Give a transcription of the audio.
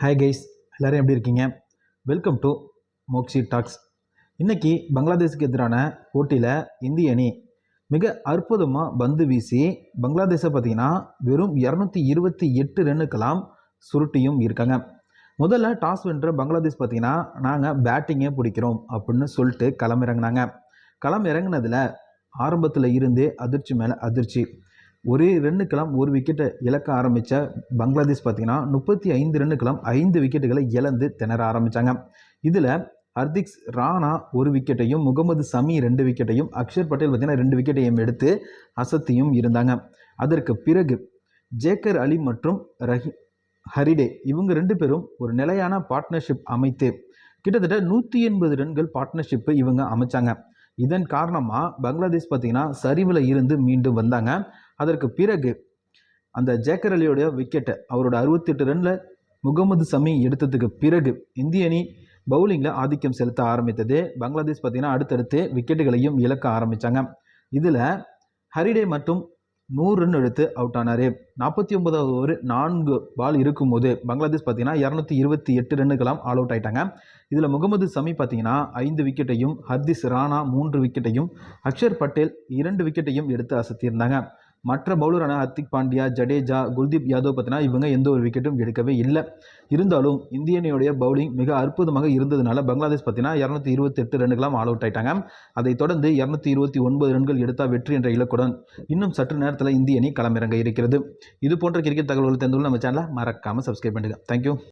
Hi guys எல்லோரும் எப்படி இருக்கீங்க? வெல்கம் டு மோக்ஷி டாக்ஸ் இன்றைக்கி பங்களாதேஷுக்கு எதிரான போட்டியில் இந்திய அணி மிக அற்புதமாக பந்து வீசி பங்களாதேஷை பார்த்திங்கன்னா வெறும் இரநூத்தி இருபத்தி எட்டு ரன்னுக்கெல்லாம் சுருட்டியும் இருக்காங்க. முதல்ல டாஸ் வென்ற பங்களாதேஷ் பார்த்திங்கன்னா நாங்கள் பேட்டிங்கே பிடிக்கிறோம் அப்படின்னு சொல்லிட்டு களம் இறங்கினாங்க களம் இறங்கினதில் ஆரம்பத்தில் இருந்தே அதிர்ச்சி மேலே அதிர்ச்சி. ஒரே ரன்னுக்கெல்லாம் ஒரு விக்கெட்டை இழக்க ஆரம்பித்த பங்களாதேஷ் பார்த்திங்கன்னா முப்பத்தி ஐந்து ரன்னுக்கெல்லாம் ஐந்து விக்கெட்டுகளை இழந்து திணற ஆரம்பித்தாங்க இதில் ஹர்திக் ராணா ஒரு விக்கெட்டையும் முகமது சமி ரெண்டு விக்கெட்டையும் அக்ஷர் பட்டேல் பார்த்திங்கன்னா ரெண்டு விக்கெட்டையும் எடுத்து அசத்தியும் இருந்தாங்க. அதற்கு பிறகு ஜேக்கர் அலி மற்றும் ரஹி ஹரிடே இவங்க ரெண்டு பேரும் ஒரு நிலையான பார்ட்னர்ஷிப் அமைத்து கிட்டத்தட்ட நூற்றி எண்பது ரன்கள் பார்ட்னர்ஷிப்பை இவங்க அமைச்சாங்க. இதன் காரணமாக பங்களாதேஷ் பார்த்திங்கன்னா சரிவில் இருந்து மீண்டும் வந்தாங்க. அதற்கு பிறகு அந்த ஜேக்கர் அலியோடைய விக்கெட்டை அவரோட அறுபத்தெட்டு ரனில் முகமது சமி எடுத்ததுக்கு பிறகு இந்திய அணி பவுலிங்கில் ஆதிக்கம் செலுத்த ஆரம்பித்தது. பங்களாதேஷ் பார்த்திங்கன்னா அடுத்தடுத்து விக்கெட்டுகளையும் இழக்க ஆரம்பித்தாங்க இதில் ஹரிடே மற்றும் நூறு ரன் எடுத்து அவுட் ஆனார். நாற்பத்தி ஒன்பதாவது ஒரு நான்கு பால் இருக்கும்போது பங்களாதேஷ் பார்த்தீங்கன்னா இரநூத்தி இருபத்தி எட்டு ரன்னுக்கெல்லாம் ஆல் அவுட் ஆயிட்டாங்க. இதில் முகமது சமி பார்த்தீங்கன்னா ஐந்து விக்கெட்டையும் ஹர்திஸ் ராணா மூன்று விக்கெட்டையும் அக்ஷர் பட்டேல் இரண்டு விக்கெட்டையும் எடுத்து அசத்தியிருந்தாங்க. மற்ற பவுலரான ஹர்திக் பாண்டியா ஜடேஜா குல்தீப் யாதவ் பார்த்தீங்கன்னா இவங்க எந்த ஒரு விக்கெட்டும் எடுக்கவே இல்லை. இருந்தாலும் இந்திய அணியுடைய பவுலிங் மிக அற்புதமாக இருந்ததுனால பங்களாதேஷ் பார்த்தீங்கன்னா இரநூத்தி இருபத்தெட்டு ரன்னுக்கெல்லாம் ஆல் அவுட் ஆயிட்டாங்க. அதைத் தொடர்ந்து இரநூத்தி இருபத்தி ஒன்பது ரன்கள் எடுத்தால் வெற்றி என்ற இலக்குடன் இன்னும் சற்று நேரத்தில் இந்திய அணி களமிறங்க இருக்கிறது. இது போன்ற கிரிக்கெட் தகவல்கள் தெரிந்து நம்ம சேனலை மறக்காமல் சப்ஸ்கிரைப் பண்ணுங்கள் தேங்க்யூ